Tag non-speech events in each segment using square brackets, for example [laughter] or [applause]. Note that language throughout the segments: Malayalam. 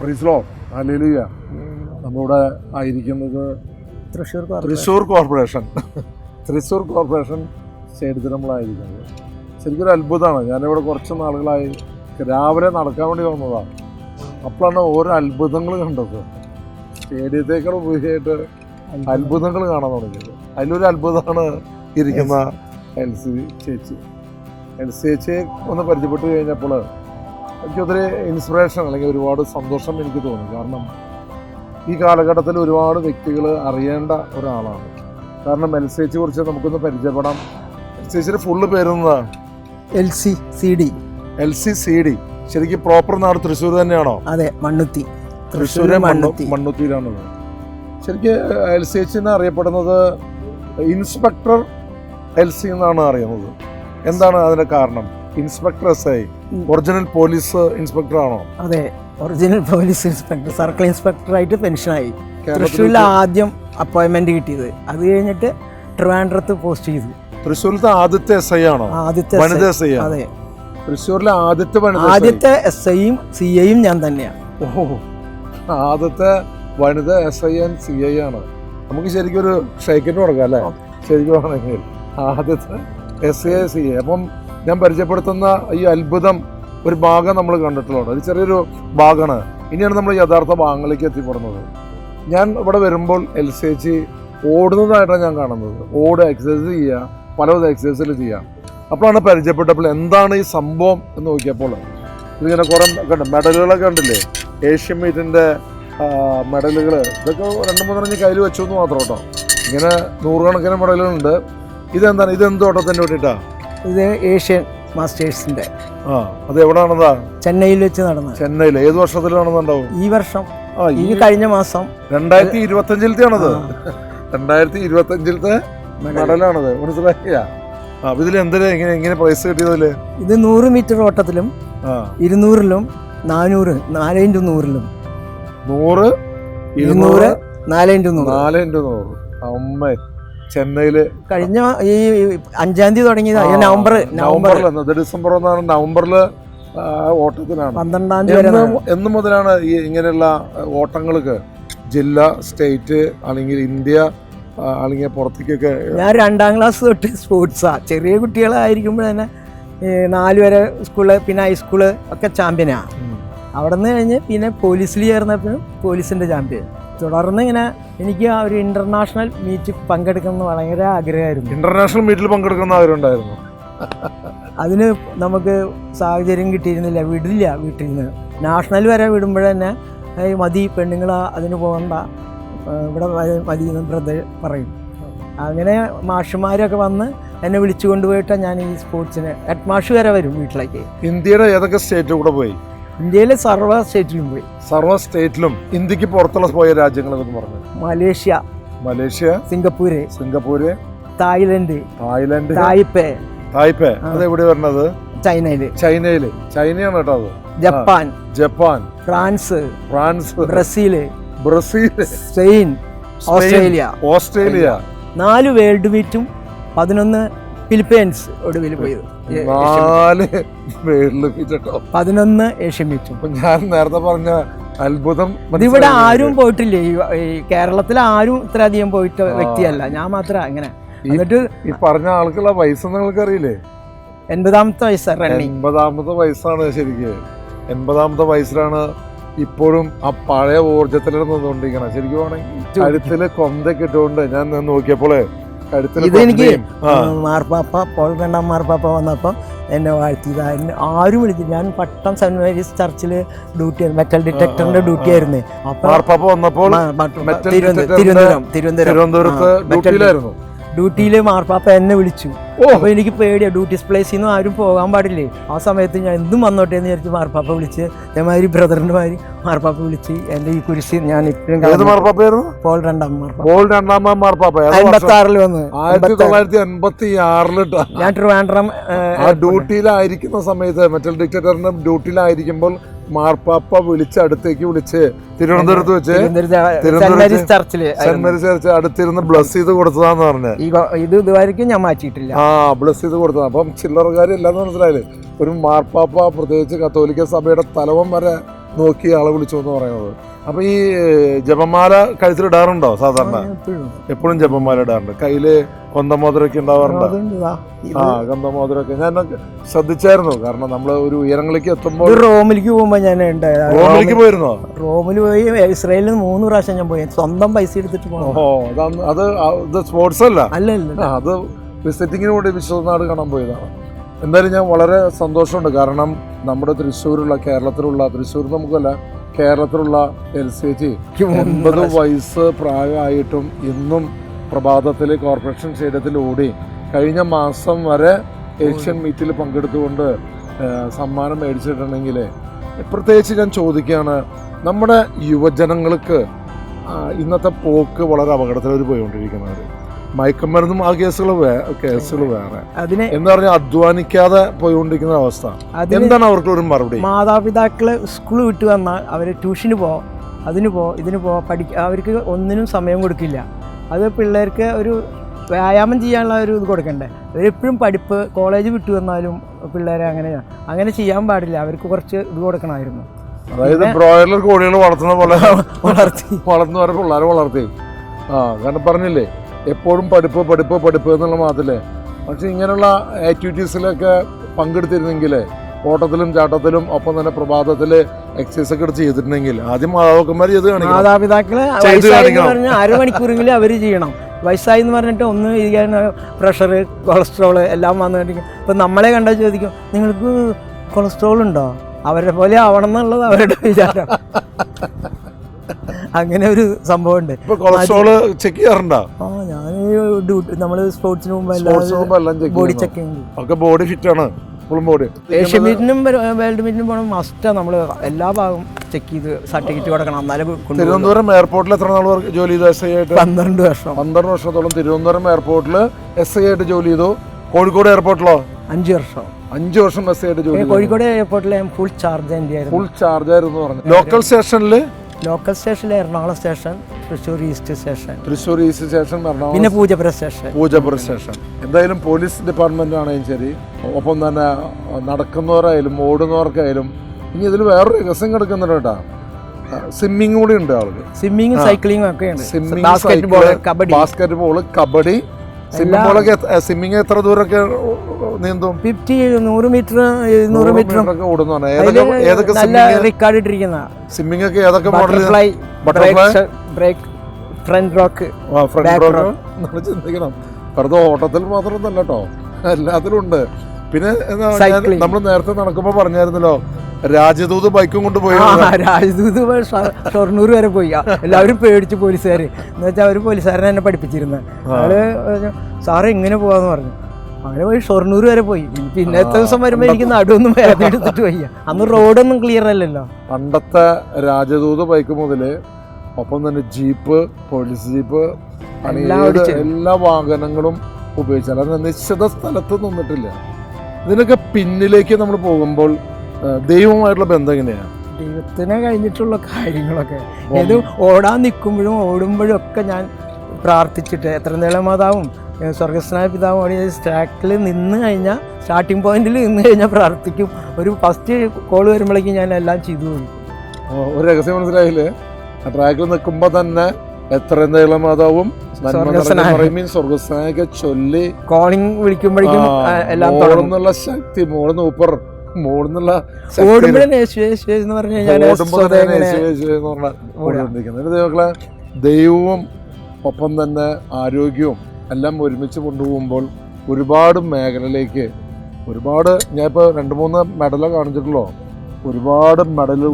പ്രീസ്ലോ അല്ലേലുയ. നമ്മളിവിടെ ആയിരിക്കുന്നത് Thrissur corporation. Thrissur corporation. Thrissur corporation സ്റ്റേഡിയത്തിൽ നമ്മളായിരിക്കുന്നത്. ശരിക്കും ഒരു അത്ഭുതമാണ്. ഞാനിവിടെ കുറച്ച് നാളുകളായി രാവിലെ നടക്കാൻ വേണ്ടി വന്നതാണ് അപ്പോഴാണ് ഓരോ അത്ഭുതങ്ങൾ കണ്ടത്. സ്റ്റേഡിയത്തേക്കാൾ ഉപരിയായിട്ട് അത്ഭുതങ്ങൾ കാണാൻ തുടങ്ങിയത്. അതിലൊരു അത്ഭുതമാണ് ഇരിക്കുന്ന എൽ സി ചേച്ചി. എൽ സി ചേച്ചിയെ ഒന്ന് പരിചയപ്പെട്ട് കഴിഞ്ഞപ്പോൾ എനിക്കൊത്തിരി ഇൻസ്പിറേഷൻ അല്ലെങ്കിൽ ഒരുപാട് സന്തോഷം എനിക്ക് തോന്നി. കാരണം ഈ കാലഘട്ടത്തിൽ ഒരുപാട് വ്യക്തികൾ അറിയേണ്ട ഒരാളാണ്. കാരണം എൽ സി എച്ച് കുറിച്ച് നമുക്കൊന്ന് പരിചയപ്പെടാം. എൽ സി ചേച്ചിയുടെ full പേരുന്നതാണ് L C C D L C C D ശരിക്കും പ്രോപ്പർ നാട് തൃശ്ശൂർ തന്നെയാണോ? അതെ മണ്ണുത്തി. തൃശ്ശൂര് തൃശ്ശൂർ മണ്ണുത്തി. മണ്ണുത്തിയിലാണത് ശരിക്കും എൽ സി എച്ച് എന്ന് അറിയപ്പെടുന്നത് ഇൻസ്പെക്ടർ എൽ സി എന്നാണ് അറിയുന്നത്. എന്താണ് അതിന്റെ കാരണം? Inspector S I original police inspector ആണോ അതെ ഒറിജിനൽ പോലീസ് ഇൻസ്പെക്ടർ സർക്കിൾ ഇൻസ്പെക്ടറായിട്ട് പെൻഷനായി തൃശ്ശൂരിൽ ആദ്യം അപ്പോയിൻമെന്റ് കിട്ടിയത്. അത് കഴിഞ്ഞിട്ട് ട്രിവാൻഡ്രത്ത് പോസ്റ്റ് ചെയ്തു. തൃശ്ശൂരിലത്തെ ആദ്യത്തെ എസ് ഐ ആണോ? ആദ്യത്തെ വനിത എസ് ഐ അതെ. തൃശ്ശൂരിലെ ആദ്യത്തെ വനിത. ആദ്യത്തെ എസ് ഐയും സി ഐയും ഞാൻ തന്നെയാണ് ഓ ആദ്യത്തെ വനിത S I and C I ആണ്. നമുക്ക് ശരിക്കും ഒരു ഷൈക്കിന് കൊടുക്കാം അല്ലേ? ശരിക്കും ആണെങ്കിൽ ആദ്യത്തെ എസ് ഐ സി ഐ അപ്പം ഞാൻ പരിചയപ്പെടുത്തുന്ന ഈ അത്ഭുതം ഒരു ഭാഗം നമ്മൾ കണ്ടിട്ടുള്ളത് ഒരു ചെറിയൊരു ഭാഗമാണ്. ഇനിയാണ് നമ്മൾ യഥാർത്ഥ ഭാഗങ്ങളിലേക്ക് എത്തിപ്പെടുന്നത്. ഞാൻ ഇവിടെ വരുമ്പോൾ എൽ സി എച്ച് ഓടുന്നതായിട്ടാണ് ഞാൻ കാണുന്നത്. ഓട് എക്സസൈസ് ചെയ്യുക പലവിധ എക്സസൈസിൽ ചെയ്യുക അപ്പോഴാണ് പരിചയപ്പെട്ടപ്പോൾ എന്താണ് ഈ സംഭവം എന്ന് നോക്കിയപ്പോൾ ഇതിങ്ങനെ കുറേ കണ്ട്. മെഡലുകളൊക്കെ കണ്ടില്ലേ? ഏഷ്യൻ മീറ്റിന്റെ മെഡലുകൾ ഇതൊക്കെ രണ്ട് മൂന്നെണ്ണം കയ്യിൽ വെച്ചു എന്ന് മാത്രം കേട്ടോ. ഇങ്ങനെ നൂറുകണക്കിന് മെഡലുകളുണ്ട്. ഇതെന്താണ്? ഇതെന്ത് ഓട്ടത്തിന്റെ വേണ്ടിയിട്ടാണ് വേണ്ടിയിട്ടാ? ഇത് ഏഷ്യൻ മാസ്റ്റേഴ്സിന്റെ ആ അത് എവിടെയാണതാ ചെന്നൈയിൽ വെച്ച് നടന്നത്. ചെന്നൈയിൽ. ഏത് വർഷത്തിൽ നടന്നുണ്ടാവും ഈ വർഷം. ഈ കഴിഞ്ഞ മാസം. രണ്ടായിരത്തി ഇരുപത്തി അഞ്ചിലത്തെ ആണത് രണ്ടായിരത്തി ഇരുപത്തി അഞ്ചിലത്തെ മെഡലാണത് മനസ്സിലാക്കിയ ആ ഇതിൽ എന്തിനാ ഇങ്ങനെ ഇങ്ങനെ പ്രൈസ് കിട്ടിയതിൽ? ഇത് നൂറ് മീറ്റർ ഓട്ടത്തിലും ഇരുന്നൂറിലും നാനൂറ് നാല് ഇന്റു നൂറിലും. നൂറ് ഇരുന്നൂറ് ഇരുന്നൂറ് നാല് ഇന്റു നൂറ്. നാല് ഇന്റു നൂറ്. അമ്മ. ചെന്നൈയിൽ കഴിഞ്ഞ ഈ അഞ്ചാം തീയതി തുടങ്ങിയത്. നവംബർ നവംബറിൽ ഡിസംബർ ഒന്നാണ്. നവംബറിൽ ഓട്ടത്തിനാണ് പന്ത്രണ്ടാം തീയതി എന്ന് മുതലാണ് ഈ ഇങ്ങനെയുള്ള ഓട്ടങ്ങൾക്ക് ജില്ല സ്റ്റേറ്റ് അല്ലെങ്കിൽ ഇന്ത്യ അല്ലെങ്കിൽ പുറത്തേക്കൊക്കെ ഞാൻ രണ്ടാം ക്ലാസ് തൊട്ട് സ്പോർട്സാ. ചെറിയ കുട്ടികളായിരിക്കുമ്പോൾ തന്നെ നാല് വരെ സ്കൂൾ പിന്നെ ഹൈസ്കൂൾ ഒക്കെ ചാമ്പ്യനാണ്. അവിടെ നിന്ന് കഴിഞ്ഞ് പിന്നെ പോലീസിൽ ചേർന്നപ്പോഴും പോലീസിന്റെ ചാമ്പ്യൻ തുടർന്ന് ഇങ്ങനെ എനിക്ക് ആ ഒരു ഇന്റർനാഷണൽ മീറ്റ് പങ്കെടുക്കണം എന്ന് വളരെ ആഗ്രഹമായിരുന്നു. ഇന്റർനാഷണൽ മീറ്റിൽ പങ്കെടുക്കുന്ന അവരുണ്ടായിരുന്നു അതിന് നമുക്ക് സാഹചര്യം കിട്ടിയിരുന്നില്ല വിടില്ല വീട്ടിൽ നിന്ന് നാഷണൽ വരെ ഈ മതി പെണ്ണുങ്ങൾ അതിന് പോകണ്ട ഇവിടെ മതി എന്ന് ബ്രദർ പറയും. അങ്ങനെ മാഷുമാരൊക്കെ വന്ന് എന്നെ വിളിച്ചു കൊണ്ടുപോയിട്ടാണ് ഞാൻ ഈ സ്പോർട്സിന് ഹെഡ് മാഷ് വരെ വരും വീട്ടിലേക്ക്. ഇന്ത്യയുടെ ഏതൊക്കെ സ്റ്റേറ്റ് കൂടെ പോയി? ഇന്ത്യയിലെ സർവ സ്റ്റേറ്റിലും പോയി. സർവ സ്റ്റേറ്റിലും ഇന്ത്യയ്ക്ക് പുറത്തുള്ള പോയ രാജ്യങ്ങൾ എന്നൊക്കെ പറഞ്ഞു Malaysia Malaysia Singapore Singapore Thailand Thailand Taipei. Taipei. അത് എവിടെ വരുന്നത് ചൈനയിൽ. ചൈനയിൽ. ചൈനയാണ് കേട്ടോ അത്. Japan. Japan. France. France. Brazil. Brazil Spain, Australia. Australia. നാല് വേൾഡ് മീറ്റും പതിനൊന്ന് ഫിലിപ്പൈൻസ് ഒടുവിൽ പോയത്. നാല് കേട്ടോ പതിനൊന്ന് ഏഷ്യൻ മീറ്റും. ഞാൻ നേരത്തെ പറഞ്ഞ അത്ഭുതം ഇവിടെ ആരും പോയിട്ടില്ലേ. ഈ കേരളത്തിൽ ആരും ഇത്രയധികം പോയിട്ട്. വ്യക്തിയല്ല. ഞാൻ മാത്രം അങ്ങനെ. എന്നിട്ട് ഈ പറഞ്ഞ ആൾക്കുള്ള വയസ്സ് നിങ്ങൾക്ക് അറിയില്ലേ എൺപതാമത്തെ വയസ്സാണ് എൺപതാമത്തെ വയസ്സാണ് ശരിക്കും. എൺപതാമത്തെ വയസ്സിലാണ് ഇപ്പോഴും ആ പഴയ ഊർജത്തിലിരുന്ന് നിന്നുകൊണ്ടിരിക്കണം ശരിക്കും ആണെങ്കിൽ കഴുത്തിൽ കൊന്തൊക്കെ ഇട്ടുകൊണ്ട് ഞാൻ നിന്ന് നോക്കിയപ്പോൾ കഴുത്തിൽ ഇത് എനിക്ക് കൊന്തയും, ആ, മാർപ്പാപ്പ പോൾ രണ്ടാം മാർപ്പാപ്പ വന്നപ്പോൾ എന്നെ വാഴ്ത്തിയത്. എന്നെ ആരും വിളിച്ചില്ല. ഞാൻ പട്ടം സെന്റ് മേരീസ് ചർച്ചിൽ ഡ്യൂട്ടി മെറ്റൽ ഡിറ്റക്ടറിന്റെ ഡ്യൂട്ടി ആയിരുന്നു. തിരുവനന്തപുരം വന്നപ്പോൾ തിരുവനന്തപുരം തിരുവനന്തപുരം ഡ്യൂട്ടിയിൽ മാർപ്പാപ്പ എന്നെ വിളിച്ചു. ഓ. അപ്പൊ എനിക്ക് പേടിയാണ് ഡ്യൂട്ടി പ്ലേസിൽ നിന്ന് ആരും പോകാൻ പാടില്ലേ? ആ സമയത്ത് ഞാൻ എന്തും വന്നോട്ടെ എന്ന് വിചാരിച്ച് മാർപ്പാപ്പ വിളിച്ച് അതേമാതിരി ബ്രദറിന്റെ മാതിരി മാർപ്പാപ്പ വിളിച്ച് എന്റെ ഈ കുരിശ് ഞാൻ ഇപ്പോഴും മാർപ്പാപ്പയായിരുന്നു പോൾ രണ്ടാം മാർപ്പാപ്പ. പോൾ രണ്ടാം മാർപ്പാപ്പ. ആറിൽ വന്ന്. ആയിരത്തി തൊള്ളായിരത്തി എൺപത്തി ആറിലിട്ടാ ഞാൻ ട്രിവാൻഡ്രം ഡ്യൂട്ടിയിലായിരിക്കുന്ന സമയത്ത് മെറ്റൽ ഡിക്ടേറ്ററിന്റെ ഡ്യൂട്ടിയിലായിരിക്കുമ്പോൾ മാർപ്പാപ്പ വിളിച്ച് അടുത്തേക്ക് വിളിച്ച് തിരുവനന്തപുരത്ത് വെച്ച് ചർച്ചിൽ സെന്റ് ചർച്ച് അടുത്തിരുന്ന് ബ്ലസ് ചെയ്ത് കൊടുത്തതാന്ന് പറഞ്ഞു. ഇത് ഇതുവരെയ്ക്കും ഞാൻ മാറ്റിയിട്ടില്ല. ആ ബ്ലസ് ചെയ്ത് കൊടുത്തത്. അപ്പം ചില്ലറുകാരും ഇല്ലാന്ന് മനസ്സിലായില്ലേ? ഒരു മാർപ്പാപ്പ പ്രത്യേകിച്ച് കത്തോലിക്ക സഭയുടെ തലവൻ വരെ നോക്കി ആളെ വിളിച്ചു എന്ന് പറയുന്നത്. അപ്പൊ ഈ ജപമാല കഴുത്തിലിടാറുണ്ടോ സാധാരണ? എപ്പോഴും ജപമാല ഇടാറുണ്ട്. കയ്യിൽ കൊന്തമോതിരൊക്കെ ഉണ്ടാവാറുണ്ടോ. ആ കൊന്തമോതിരൊക്കെ. ഞാൻ ശ്രദ്ധിച്ചായിരുന്നു. കാരണം നമ്മൾ ഒരു ഉയരങ്ങളിലേക്ക് എത്തുമ്പോൾ റോമിലേക്ക് പോകുമ്പോ ഞാൻ റോമിലേക്ക് പോയിരുന്നോ? റോമിൽ പോയി ഇസ്രായേലിൽ മൂന്ന് പ്രാവശ്യം ഞാൻ പോയി. സ്വന്തം പൈസ എടുത്തിട്ട് പോകണം ഓ അതാണ് അത് സ്പോർട്സ് അല്ല? അല്ല അല്ല അത് വിസിറ്റിങ്ങിന് വേണ്ടി വിശ്വനാട് കാണാൻ പോയതാണ്. എന്തായാലും ഞാൻ വളരെ സന്തോഷമുണ്ട്. കാരണം നമ്മുടെ തൃശ്ശൂരുള്ള കേരളത്തിലുള്ള തൃശ്ശൂർ നമുക്കല്ല കേരളത്തിലുള്ള എൽ സി എച്ച് ഒൻപത് വയസ്സ് പ്രായമായിട്ടും ഇന്നും പ്രഭാതത്തിൽ കോർപ്പറേഷൻ സ്റ്റേഡിയത്തിൽ ഓടി കഴിഞ്ഞ മാസം വരെ ഏഷ്യൻ മീറ്റിൽ പങ്കെടുത്തുകൊണ്ട് സമ്മാനം മേടിച്ചിട്ടുണ്ടെങ്കിൽ പ്രത്യേകിച്ച് ഞാൻ ചോദിക്കുകയാണ് നമ്മുടെ യുവജനങ്ങൾക്ക് ഇന്നത്തെ പോക്ക് വളരെ അപകടത്തിലൊരു പോയിക്കൊണ്ടിരിക്കുന്നവർ മയക്കുമരുന്നും ആ കേസുകൾ കേസുകൾ വേറെ. അതിനെ എന്ന് പറഞ്ഞാൽ അധ്വാനിക്കാതെ പോയിക്കൊണ്ടിരിക്കുന്ന അവസ്ഥ. എന്താണ് അവർക്ക് ഒരു മറുപടി? മാതാപിതാക്കൾ സ്കൂൾ വിട്ട് വന്നാൽ അവർ ട്യൂഷന് പോ അതിന് പോ ഇതിന് പോ പഠി അവർക്ക് ഒന്നിനും സമയം കൊടുക്കില്ല. അത് പിള്ളേർക്ക് ഒരു വ്യായാമം ചെയ്യാനുള്ള ഒരു ഇത് കൊടുക്കണ്ടേ? അവരെപ്പോഴും പഠിപ്പ് കോളേജ് വിട്ടു വന്നാലും പിള്ളേരെ അങ്ങനെ അങ്ങനെ ചെയ്യാൻ പാടില്ല. അവർക്ക് കുറച്ച് ഇത് കൊടുക്കണമായിരുന്നു. അതായത് ബ്രോയിലർ കോഴികൾ വളർത്തുന്ന പോലെ [laughs] വളർത്തി. വരെ പിള്ളേരെ വളർത്തി. ആ കാരണം പറഞ്ഞില്ലേ എപ്പോഴും പഠിപ്പ് പഠിപ്പ് പഠിപ്പ് എന്നുള്ള മാത്രമല്ലേ പക്ഷെ ഇങ്ങനെയുള്ള ആക്ടിവിറ്റീസിലൊക്കെ പങ്കെടുത്തിരുന്നെങ്കിൽ ഓട്ടത്തിലും ചാട്ടത്തിലും ഒപ്പം തന്നെ പ്രഭാതത്തിൽ എക്സസൈസ് ഒക്കെ ചെയ്തിരുന്നെങ്കിൽ ചെയ്തിട്ടുണ്ടെങ്കിൽ ആദ്യം മാതാപിതാക്കന്മാർ ചെയ്ത് കാണിക്കണം. മാതാപിതാക്കളെ. പറഞ്ഞാൽ അരമണിക്കൂറെങ്കിലും അവർ ചെയ്യണം. വയസ്സായി എന്ന് പറഞ്ഞിട്ട് ഒന്ന് ഇരിക്കാൻ പ്രഷർ കൊളസ്ട്രോൾ എല്ലാം വന്നിട്ടുണ്ടെങ്കിൽ ഇപ്പം നമ്മളെ കണ്ടാൽ ചോദിക്കും നിങ്ങൾക്ക് കൊളസ്ട്രോൾ ഉണ്ടോ? അവരെ പോലെ ആവണം എന്നുള്ളത് അവരുടെ വിചാരം. [laughs] അങ്ങനെ ഒരു സംഭവം ഉണ്ട് ഇപ്പൊ കൊളസ്ട്രോൾ ചെക്ക് ചെയ്യാറുണ്ടോ? ആ ഞാൻ ഡ്യൂട്ടി നമ്മൾ സ്പോർട്സിന് മുമ്പ് സ്പോർട്സ് പോകുമ്പോ എല്ലാം ചെക്ക് ബോഡി ചെയ്യുന്നു ഒക്കെ ബോഡി ഫിറ്റ് ആണ് ഫുൾ ബോഡി ഏഷ്യൻ മീറ്റിനും വേൾഡ് മീറ്റിനും പോകണം മസ്റ്റാണ് നമ്മൾ എല്ലാ ഭാഗവും ചെക്ക് ചെയ്ത് സർട്ടിഫിക്കറ്റ് കൊടുക്കണം. എന്നാലും തിരുവനന്തപുരം എയർപോർട്ടിൽ എത്ര നാൾ വർക്ക് ജോലി ചെയ്തു? എസ് ഐ ആയിട്ട്? പന്ത്രണ്ട് വർഷം. പന്ത്രണ്ട് വർഷത്തോളം തിരുവനന്തപുരം എയർപോർട്ടിൽ എസ് ഐ ആയിട്ട് ജോലി ചെയ്തു. കോഴിക്കോട് എയർപോർട്ടിലോ അഞ്ച് വർഷം. അഞ്ച് വർഷം എസ് ഐ ആയിട്ട് ജോലി ചെയ്തു. കോഴിക്കോട് എയർപോർട്ടിൽ ഞാൻ ഫുൾ ചാർജ് ഫുൾ ചാർജ് ആയിരുന്നു പറഞ്ഞു. ലോക്കൽ സ്റ്റേഷനിൽ local station Ernakulam station Thrissur east station. Thrissur east station Ernakulam പിന്നെ പൂജപ്പുര സ്റ്റേഷൻ. പൂജപ്പുര സ്റ്റേഷൻ. എന്തായാലും പോലീസ് ഡിപ്പാർട്ട്മെന്റ് ആണെങ്കിലും ശരി ഒപ്പം തന്നെ നടക്കുന്നവരായാലും ഓടുന്നവർക്കായാലും ഇനി ഇതിൽ വേറൊരു രസം കിടക്കുന്നുണ്ട് കേട്ടാ. സ്വിമ്മിങ് കൂടി ഉണ്ട് ആൾക്ക് സ്വിമ്മിങ്ങും സൈക്ലിങ്ങും ഒക്കെ ഉണ്ട് basketball kabaddi. Basketball kabaddi swimming ബോളൊക്കെ swimming എത്ര ദൂരമൊക്കെ നീന്തും? ഫിഫ്റ്റി നൂറ് മീറ്റർ ഇരുന്നൂറ് മീറ്റർ ഒക്കെ ഓടുന്നതാണ് ഏതൊക്കെ ഏതൊക്കെ നല്ല റെക്കോർഡ് ഇട്ടിരിക്കുന്ന. സ്വിമ്മിംഗ് ഒക്കെ ഏതൊക്കെ model butterfly break front rock front rock. നമ്മൾ ചിന്തിക്കണം. വെറുതെ ഓട്ടത്തിൽ മാത്രമൊന്നല്ല കേട്ടോ. എല്ലാത്തിലും ഉണ്ട്. പിന്നെ നമ്മൾ നേരത്തെ നടക്കുമ്പോൾ പറഞ്ഞായിരുന്നല്ലോ രാജദൂത് ബൈക്കും കൊണ്ട് പോയി. രാജദൂത് ഷൊർണൂർ വരെ പോയി. എല്ലാവരും പേടിച്ചു പോലീസുകാർ എന്ന് വെച്ചാൽ അവർ പോലീസുകാരനെ എന്നെ പഠിപ്പിച്ചിരുന്നത് അയാൾ സാറേ എങ്ങനെ പോവാന്ന് പറഞ്ഞു. അങ്ങനെ പോയി ഷൊർണൂർ വരെ പോയി. പിന്നെ എത്ര ദിവസം വരുമ്പോൾ എനിക്ക് നടുവൊന്നും വേദന എടുത്തിട്ട് വയ്യ. അന്ന് റോഡൊന്നും ക്ലിയർ അല്ലല്ലോ. പണ്ടത്തെ രാജദൂത് ബൈക്ക് മുതൽ ഒപ്പം തന്നെ ജീപ്പ് പോലീസ് ജീപ്പ് എല്ലാം വാഹനങ്ങളും ഉപയോഗിച്ചു. അല്ലാതെ നിശ്ചിത സ്ഥലത്ത് നിന്നിട്ടില്ല. ഇതിനൊക്കെ പിന്നിലേക്ക് നമ്മൾ പോകുമ്പോൾ ദൈവവുമായിട്ടുള്ള ബന്ധം എങ്ങനെയാണ് ദൈവത്തിനെ കഴിഞ്ഞിട്ടുള്ള കാര്യങ്ങളൊക്കെ. ഏത് ഓടാൻ നിൽക്കുമ്പോഴും ഓടുമ്പോഴും ഒക്കെ ഞാൻ പ്രാർത്ഥിച്ചിട്ട് എത്ര നേരം മാതാവും സ്വർഗസ്നായ പിതാവും അവിടെ സ്റ്റാക്കിൽ നിന്ന് കഴിഞ്ഞാൽ സ്റ്റാർട്ടിംഗ് പോയിന്റിൽ നിന്ന് കഴിഞ്ഞാൽ പ്രാർത്ഥിക്കും. ഒരു ഫസ്റ്റ് കോൾ വരുമ്പോഴേക്കും ഞാൻ എല്ലാം ചെയ്തു ഒരു രഹസ്യം മനസ്സിലായില്ലേ? ട്രാക്കിൽ നിൽക്കുമ്പോൾ തന്നെ എത്ര നീളം മാതാവും? സ്വർഗസ്നായൊക്കെ ചൊല്ലി കോളിംഗ് വിളിക്കുമ്പോഴേക്കും എല്ലാം ശക്തി മോളുന്ന് ഊപ്പർ എന്നിട്ട് ദൈവങ്ങളെ ദൈവവും ഒപ്പം തന്നെ ആരോഗ്യവും എല്ലാം ഒരുമിച്ച് കൊണ്ടുപോകുമ്പോൾ ഒരുപാട് മേഖലയിലേക്ക് ഒരുപാട് ഞാൻ ഇപ്പോൾ രണ്ട് മൂന്ന് മെഡലോ കാണിച്ചിട്ടുള്ളോ? ഒരുപാട് മെഡലും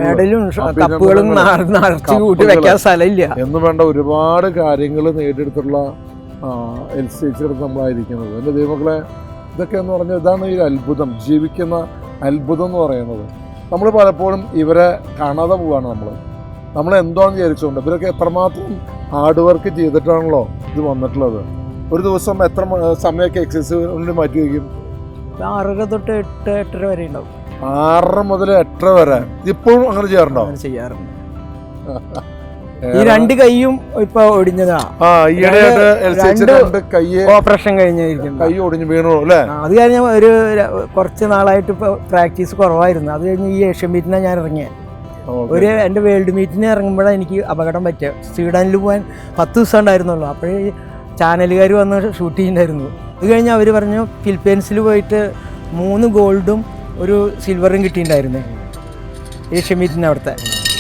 എന്ന് വേണ്ട ഒരുപാട് കാര്യങ്ങൾ നേടിയെടുത്തുള്ള എൽ സി എച്ച് നമ്മളായിരിക്കുന്നത്. എന്റെ ദൈവങ്ങളെ ഇതൊക്കെ എന്ന് പറഞ്ഞാൽ ഇതാണ് ഈ അത്ഭുതം. ജീവിക്കുന്ന അത്ഭുതം എന്ന് പറയുന്നത്. നമ്മൾ പലപ്പോഴും ഇവരെ കാണാതെ പോവാണ് നമ്മൾ നമ്മൾ എന്താണെന്ന് വിചാരിച്ചുകൊണ്ട് ഇവരൊക്കെ എത്രമാത്രം ഹാർഡ് വർക്ക് ചെയ്തിട്ടാണല്ലോ ഇത് വന്നിട്ടുള്ളത്. ഒരു ദിവസം എത്ര സമയമൊക്കെ എക്സസൈസ് മാറ്റി വയ്ക്കും? ആറര തൊട്ട് എട്ട് എട്ടര വരെ ഉണ്ടാവും. ആറര മുതൽ എട്ടര വരെ. ഇപ്പോഴും അങ്ങനെ ചെയ്യാറുണ്ടോ? ചെയ്യാറുണ്ട്. [laughs] ഈ രണ്ട് കൈയും ഇപ്പൊ ഒടിഞ്ഞതാ. ആ ഈയിടെയായിട്ട് എൽ രണ്ട് രണ്ട് ഓപ്പറേഷൻ കഴിഞ്ഞിരിക്കുന്നു. കൈ ഒടിഞ്ഞു വീണു അല്ലേ? ആ, അത് കഴിഞ്ഞ ഒരു കുറച്ച് നാളായിട്ട് ഇപ്പൊ പ്രാക്ടീസ് കുറവായിരുന്നു. അത് കഴിഞ്ഞ് ഈ ഏഷ്യൻ മീറ്റിനാ ഞാൻ ഇറങ്ങിയത്. ഒരു എന്റെ വേൾഡ് മീറ്റിന് ഇറങ്ങുമ്പോഴാണ് എനിക്ക് അപകടം പറ്റിയത് സ്വീഡനിൽ പോകാൻ പത്ത് ദിവസം ഉണ്ടായിരുന്നുള്ളൂ. അപ്പോഴേ ചാനലുകാർ വന്ന് ഷൂട്ട് ചെയ്യുന്നുണ്ടായിരുന്നു ഇത് കഴിഞ്ഞ് അവർ പറഞ്ഞു ഫിലിപ്പീൻസിൽ പോയിട്ട് മൂന്ന് ഗോൾഡും ഒരു സിൽവറും കിട്ടിയിട്ടുണ്ടായിരുന്നു. ഏഷ്യൻ മീറ്റിന് അവിടുത്തെ.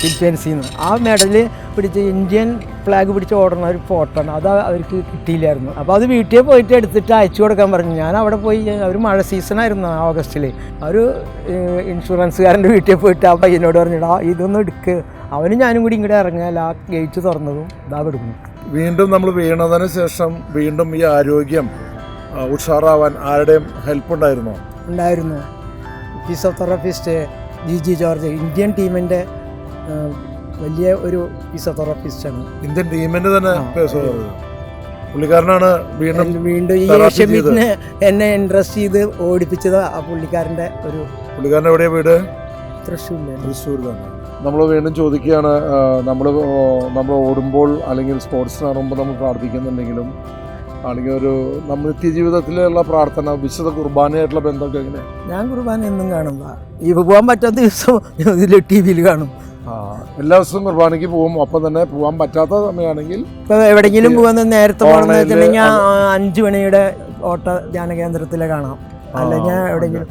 ഫിലിപ്പീൻസിൽ നിന്ന് ആ മെഡൽ പിടിച്ച് ഇന്ത്യൻ ഫ്ലാഗ് പിടിച്ച് ഓടുന്ന ഒരു ഫോട്ടോ ആണ്. അത് അവർക്ക് കിട്ടിയില്ലായിരുന്നു. അപ്പോൾ അത് വീട്ടിൽ പോയിട്ട് എടുത്തിട്ട് അയച്ചു കൊടുക്കാൻ പറഞ്ഞു. ഞാൻ അവിടെ പോയി ഒരു മഴ സീസണായിരുന്നു ഓഗസ്റ്റിൽ ഒരു ഇൻഷുറൻസുകാരന്റെ വീട്ടിൽ പോയിട്ട് ആ പയ്യനോട് പറഞ്ഞിടാ ഇതൊന്നും എടുക്ക്. അവനും ഞാനും കൂടി ഇങ്ങോട്ട് ഇറങ്ങിയാൽ ആ ഗേറ്റ് തുറന്നതും ഇതാ കൊടുക്കുന്നു വീണ്ടും നമ്മൾ വീണതിന് ശേഷം വീണ്ടും ഈ ആരോഗ്യം ഉഷാറാവാൻ ആരുടെയും ഹെൽപ്പ് ഉണ്ടായിരുന്നോ? ഉണ്ടായിരുന്നു. Physiotherapist G G George Indian ടീമിന്റെ വലിയ ഒരു ഫിസിയോതെറാപ്പിസ്റ്റാണ് ഇന്ത്യൻ ടീമിന്റെ തന്നെ പുള്ളിക്കാരനാണ് വീണ്ടും വീണ്ടും ഈ ഏഷ്യൻ മീറ്റിന് എന്നെ ഇൻട്രസ്റ്റ് ചെയ്ത് ഓടിപ്പിച്ചത് ആ പുള്ളിക്കാരന്റെ ഒരു പുള്ളിക്കാരൻ എവിടെയാ വീട്? തൃശ്ശൂരിലാണ്. തൃശ്ശൂർ നമ്മൾ വീണ്ടും ചോദിക്കുകയാണ് നമ്മൾ നമ്മൾ ഓടുമ്പോൾ അല്ലെങ്കിൽ സ്പോർട്സ് ഇറങ്ങുമ്പോൾ നമ്മൾ പ്രാർത്ഥിക്കുന്നുണ്ടെങ്കിലും അല്ലെങ്കിൽ ഒരു നമ്മൾ നിത്യജീവിതത്തിലുള്ള പ്രാർത്ഥന വിശുദ്ധ കുർബാനയായിട്ടുള്ള ബന്ധമൊക്കെ എങ്ങനെയാണ് ഞാൻ കുർബാന എന്നും കാണുമ്പോൾ ഈ പോകാൻ പറ്റാത്ത ദിവസം ഇതിൽ ടി വിയിൽ കാണും. എല്ലാ ദിവസവും കുർബാനയ്ക്ക് പോകും. അപ്പം തന്നെ പോകാൻ പറ്റാത്ത സമയമാണെങ്കിൽ ഇപ്പൊ എവിടെയെങ്കിലും പോകാൻ നേരത്തെ പോകണമെന്ന് വെച്ചിട്ടുണ്ടെങ്കിൽ അഞ്ചു മണിയുടെ ഓട്ട ധ്യാന കേന്ദ്രത്തിലെ കാണാം. അല്ലെങ്കിൽ എവിടെയെങ്കിലും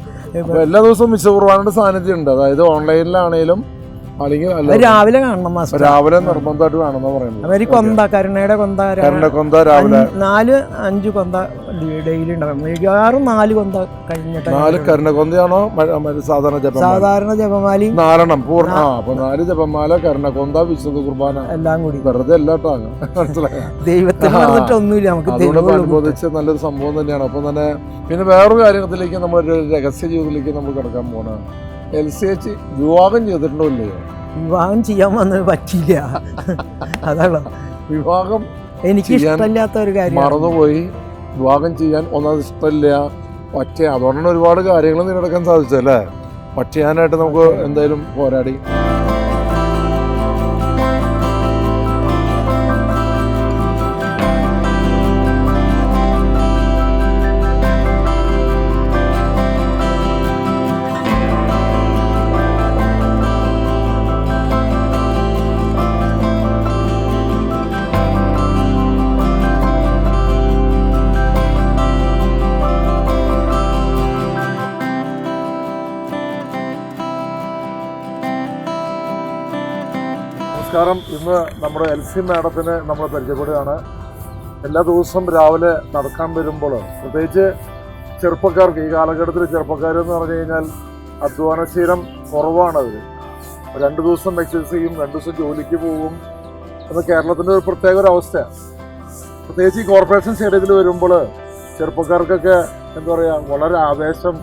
എല്ലാ ദിവസവും വിശ്വ കുർബാനയുടെ സാന്നിധ്യം ഉണ്ട്. അതായത് ഓൺലൈനിലാണേലും അല്ലെങ്കിൽ രാവിലെ കാണണം രാവിലെ നിർബന്ധമായിട്ട് കാണണം പറയുന്നത്. അവർ കൊന്ത കരുണയുടെ കൊന്ത കൊന്ത രാവിലെ. നാല് അഞ്ച് കൊന്ത ഡെയിലി ഉണ്ടാവും. മിക്കവാറും നാല് കൊന്ത കഴിഞ്ഞിട്ട് നാല് കരുണക്കൊന്തയാണോ മ- മ- സാധാരണ ജപ സാധാരണ ജപമാലി നാലെണ്ണം പൂർണ അപ്പൊ നാല് ജപമാല കരുണ കൊന്ത വിശുദ്ധ കുർബാന. എല്ലാം കൂടി. വെറുതെ അല്ലാട്ടോ മനസ്സിലായോ? ദൈവത്തിന്. ഒന്നുമില്ല നമുക്ക്. നല്ലൊരു സംഭവം തന്നെയാണ്. അപ്പൊ തന്നെ പിന്നെ വേറൊരു കാര്യത്തിലേക്ക് നമ്മൾ രഹസ്യ ജീവിതത്തിലേക്ക് നമ്മൾ കിടക്കാൻ പോണ എൽ സി എച്ച് വിവാഹം ചെയ്തിട്ടുണ്ടോ ഇല്ലയോ? വിവാഹം ചെയ്യാൻ വന്നത് പറ്റിയില്ല. അതാണ് വിവാഹം എനിക്ക് ഇഷ്ടമില്ലാത്ത ഒരു കാര്യം മറന്നുപോയി. വിവാഹം ചെയ്യാൻ ഒന്നത് ഇഷ്ടമില്ല. പക്ഷേ അതുകൊണ്ടാണ് ഒരുപാട് കാര്യങ്ങൾ നേടിയെടുക്കാൻ സാധിച്ചല്ലേ? പക്ഷേ ഞാനായിട്ട് നമുക്ക് എന്തായാലും പോരാടി. നമ്മുടെ എൽ സി മാഡത്തിന് നമ്മൾ പരിചയപ്പെടുകയാണ്. എല്ലാ ദിവസവും രാവിലെ നടക്കാൻ വരുമ്പോൾ പ്രത്യേകിച്ച് ചെറുപ്പക്കാർക്ക് ഈ കാലഘട്ടത്തിൽ ചെറുപ്പക്കാർ എന്ന് പറഞ്ഞു കഴിഞ്ഞാൽ അധ്വാനശീലം കുറവാണ് അവർ രണ്ട് ദിവസം എക്സസൈസ് ചെയ്യും രണ്ട് ദിവസം ജോലിക്ക് പോകും അത് കേരളത്തിന്റെ ഒരു പ്രത്യേക ഒരു അവസ്ഥയാണ് പ്രത്യേകിച്ച് ഈ കോർപ്പറേഷൻ സ്റ്റേഡിയത്തിൽ വരുമ്പോൾ ചെറുപ്പക്കാർക്കൊക്കെ എന്താ പറയുക വളരെ ആവേശം